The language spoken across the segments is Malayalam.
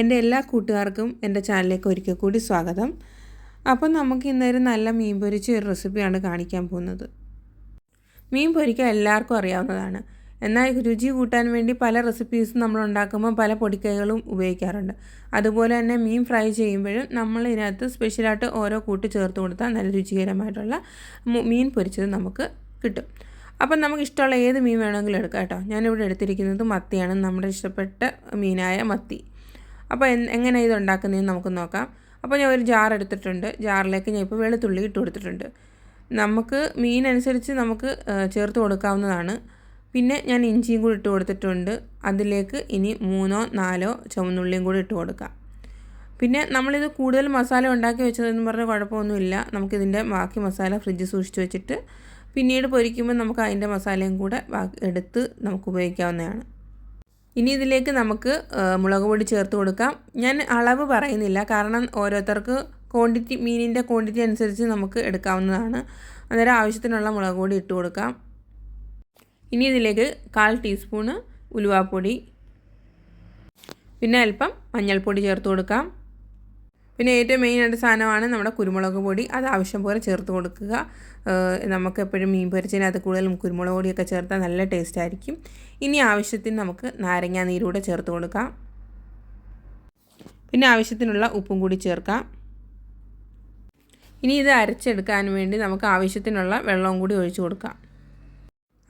എന്റെ എല്ലാ കൂട്ടുകാർക്കും എന്റെ ചാനലിലേക്ക് ഒരിക്കൽ കൂടി സ്വാഗതം. അപ്പം നമുക്ക് ഇന്നൊരു നല്ല മീൻ പൊരിച്ച ഒരു റെസിപ്പിയാണ് കാണിക്കാൻ പോകുന്നത്. മീൻ പൊരിക്കാൻ എല്ലാവർക്കും അറിയാവുന്നതാണ്. എന്നാൽ രുചി കൂട്ടാൻ വേണ്ടി പല റെസിപ്പീസും നമ്മൾ ഉണ്ടാക്കുമ്പോൾ പല പൊടിക്കൈകളും ഉപയോഗിക്കാറുണ്ട്. അതുപോലെ തന്നെ മീൻ ഫ്രൈ ചെയ്യുമ്പോഴും നമ്മൾ ഇതിനകത്ത് സ്പെഷ്യലായിട്ട് ഓരോ കൂട്ട് ചേർത്ത് കൊടുത്താൽ നല്ല രുചികരമായിട്ടുള്ള മീൻ പൊരിച്ചത് നമുക്ക് കിട്ടും. അപ്പം നമുക്ക് ഇഷ്ടമുള്ള ഏത് മീൻ വേണമെങ്കിലും എടുക്കാം കേട്ടോ. ഞാനിവിടെ എടുത്തിരിക്കുന്നത് മത്തിയാണ്. നമ്മുടെ ഇഷ്ടപ്പെട്ട മീനായ മത്തി. അപ്പോൾ എങ്ങനെ ഇത് ഉണ്ടാക്കുന്നതെന്ന് നമുക്ക് നോക്കാം. അപ്പോൾ ഞാൻ ഒരു ജാർ എടുത്തിട്ടുണ്ട്. ജാറിലേക്ക് ഞാൻ ഇപ്പോൾ വെളുത്തുള്ളി ഇട്ട് കൊടുത്തിട്ടുണ്ട്. നമുക്ക് മീൻ അനുസരിച്ച് നമുക്ക് ചേർത്ത് കൊടുക്കാവുന്നതാണ്. പിന്നെ ഞാൻ ഇഞ്ചിയും കൂടി ഇട്ട് കൊടുത്തിട്ടുണ്ട്. അതിലേക്ക് ഇനി മൂന്നോ നാലോ ചുവന്നുള്ളിയും കൂടി ഇട്ട് കൊടുക്കാം. പിന്നെ നമ്മളിത് കൂടുതൽ മസാല ഉണ്ടാക്കി വെച്ചതെന്ന് പറഞ്ഞ കുഴപ്പമൊന്നുമില്ല. നമുക്കിതിന്റെ ബാക്കി മസാല ഫ്രിഡ്ജ് സൂക്ഷിച്ച് വെച്ചിട്ട് പിന്നീട് പൊരിക്കുമ്പോൾ നമുക്ക് അതിന്റെ മസാലയും കൂടെ എടുത്ത് നമുക്ക് ഉപയോഗിക്കാവുന്നതാണ്. ഇനി ഇതിലേക്ക് നമുക്ക് മുളക് പൊടി ചേർത്ത് കൊടുക്കാം. ഞാൻ അളവ് പറയുന്നില്ല കാരണം ഓരോരുത്തർക്ക് ക്വാണ്ടിറ്റി മീനിന്റെ ക്വാണ്ടിറ്റി അനുസരിച്ച് നമുക്ക് എടുക്കാവുന്നതാണ്. അന്നേരം ആവശ്യത്തിനുള്ള മുളക് പൊടി ഇട്ട് കൊടുക്കാം. ഇനി ഇതിലേക്ക് കാൽ ടീസ്പൂണ് ഉലുവാപ്പൊടി. പിന്നെ അല്പം മഞ്ഞൾപ്പൊടി ചേർത്ത് കൊടുക്കാം. പിന്നെ ഏറ്റവും മെയിൻ മെയിനായിട്ട് സാധനമാണ് നമ്മുടെ കുരുമുളക് പൊടി. അത് ആവശ്യം പോലെ ചേർത്ത് കൊടുക്കുക. നമുക്ക് എപ്പോഴും മീൻ പൊരിച്ചതിനകത്ത് കൂടുതലും കുരുമുളക് പൊടിയൊക്കെ ചേർത്താൽ നല്ല ടേസ്റ്റ് ആയിരിക്കും. ഇനി ആവശ്യത്തിന് നമുക്ക് നാരങ്ങാ നീരൂടെ ചേർത്ത് കൊടുക്കാം. പിന്നെ ആവശ്യത്തിനുള്ള ഉപ്പും കൂടി ചേർക്കാം. ഇനി ഇത് അരച്ചെടുക്കാൻ വേണ്ടി നമുക്ക് ആവശ്യത്തിനുള്ള വെള്ളവും കൂടി ഒഴിച്ചു കൊടുക്കാം.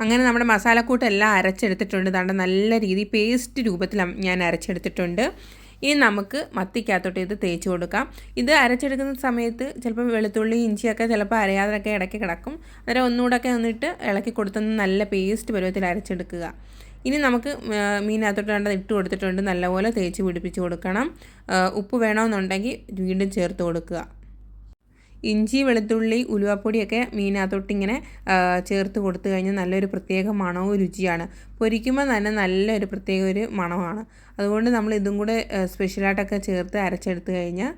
അങ്ങനെ നമ്മുടെ മസാലക്കൂട്ടെല്ലാം അരച്ചെടുത്തിട്ടുണ്ട്. ദാണ്ട് നല്ല രീതി പേസ്റ്റ് രൂപത്തിൽ ഞാൻ അരച്ചെടുത്തിട്ടുണ്ട്. ഇനി നമുക്ക് മത്തിക്കകത്തോട്ട് ഇത് തേച്ച് കൊടുക്കാം. ഇത് അരച്ചെടുക്കുന്ന സമയത്ത് ചിലപ്പോൾ വെളുത്തുള്ളി ഇഞ്ചിയൊക്കെ ചിലപ്പോൾ അരയാതൊക്കെ ഇടയ്ക്ക് കിടക്കും. അന്നേരം ഒന്നുകൂടെയൊക്കെ വന്നിട്ട് ഇളക്കി കൊടുത്തൊന്ന് നല്ല പേസ്റ്റ് പരുവത്തിൽ അരച്ചെടുക്കുക. ഇനി നമുക്ക് മീനകത്തോട്ട് വേണ്ടത് ഇട്ട് കൊടുത്തിട്ടുണ്ട്. നല്ലപോലെ തേച്ച് പിടിപ്പിച്ച് കൊടുക്കണം. ഉപ്പ് വേണമെന്നുണ്ടെങ്കിൽ വീണ്ടും ചേർത്ത് കൊടുക്കുക. ഇഞ്ചി വെളുത്തുള്ളി ഉലുവാപ്പൊടിയൊക്കെ മീനകത്തോട്ട് ഇങ്ങനെ ചേർത്ത് കൊടുത്തു കഴിഞ്ഞാൽ നല്ലൊരു പ്രത്യേക മണവും രുചിയാണ്. പൊരിക്കുമ്പോൾ തന്നെ നല്ലൊരു പ്രത്യേക ഒരു മണമാണ്. അതുകൊണ്ട് നമ്മൾ ഇതും കൂടെ സ്പെഷ്യലായിട്ടൊക്കെ ചേർത്ത് അരച്ചെടുത്ത് കഴിഞ്ഞാൽ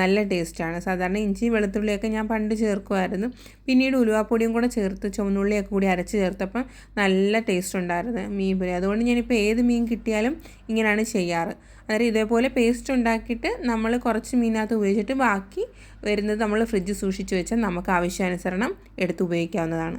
നല്ല ടേസ്റ്റാണ്. സാധാരണ ഇഞ്ചി വെളുത്തുള്ളിയൊക്കെ ഞാൻ പണ്ട് ചേർക്കുമായിരുന്നു പിന്നീട് ഉലുവാപ്പൊടിയും കൂടെ ചേർത്ത് ചുവന്നുള്ളിയൊക്കെ കൂടി അരച്ച് ചേർത്തപ്പം നല്ല ടേസ്റ്റ് ഉണ്ടായിരുന്നു മീൻ പൊരി അതുകൊണ്ട് ഞാനിപ്പോൾ ഏത് മീൻ കിട്ടിയാലും ഇങ്ങനെയാണ് ചെയ്യാറ്. അതായത് ഇതേപോലെ പേസ്റ്റ് ഉണ്ടാക്കിയിട്ട് നമ്മൾ കുറച്ച് മീനകത്ത് ഉപയോഗിച്ചിട്ട് ബാക്കി വരുന്നത് നമ്മൾ ഫ്രിഡ്ജ് സൂക്ഷിച്ച് വെച്ചാൽ നമുക്ക് ആവശ്യാനുസരണം എടുത്ത് ഉപയോഗിക്കാവുന്നതാണ്.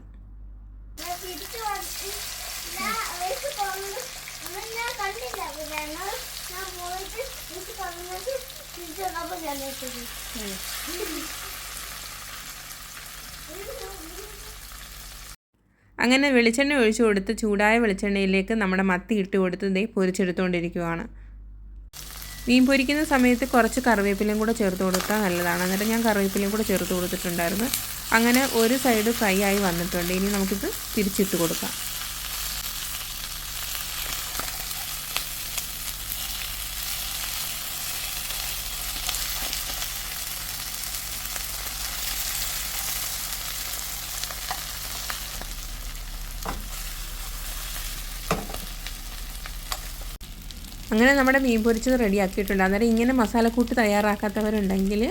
അങ്ങനെ വെളിച്ചെണ്ണ ഒഴിച്ചു കൊടുത്ത് ചൂടായ വെളിച്ചെണ്ണയിലേക്ക് നമ്മുടെ മത്തി ഇട്ട് കൊടുത്ത് ദേ പൊരിച്ചെടുത്തുകൊണ്ടിരിക്കുകയാണ് മീൻ പൊരിക്കുന്ന സമയത്ത് കുറച്ച് കറിവേപ്പിലയും കൂടെ ചേർത്ത് കൊടുത്താൽ നല്ലതാണ്. എന്നിട്ട് ഞാൻ കറിവേപ്പിലയും കൂടെ ചേർത്ത് കൊടുത്തിട്ടുണ്ടായിരുന്നു. അങ്ങനെ ഒരു സൈഡ് ഫ്രൈ ആയി വന്നിട്ടുണ്ട്. ഇനി നമുക്കിത് തിരിച്ചിട്ട് കൊടുക്കാം. അങ്ങനെ നമ്മുടെ മീൻ പൊരിച്ചത് റെഡിയാക്കിയിട്ടുണ്ട്. അന്നേരം ഇങ്ങനെ മസാലക്കൂട്ട് തയ്യാറാക്കാത്തവരുണ്ടെങ്കിൽ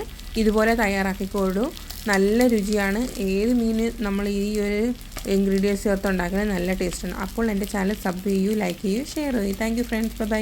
ഇതുപോലെ തയ്യാറാക്കിക്കോളൂ. നല്ല രുചിയാണ്. ഏത് മീൻ നമ്മൾ ഈ ഒരു ഇൻഗ്രീഡിയൻസ് ചേർത്ത് ഉണ്ടാക്കുന്നത് നല്ല ടേസ്റ്റാണ് അപ്പോൾ എന്റെ ചാനൽ സബ് ചെയ്യൂ ലൈക്ക് ചെയ്യൂ ഷെയർ ചെയ്യൂ. Thank you friends bye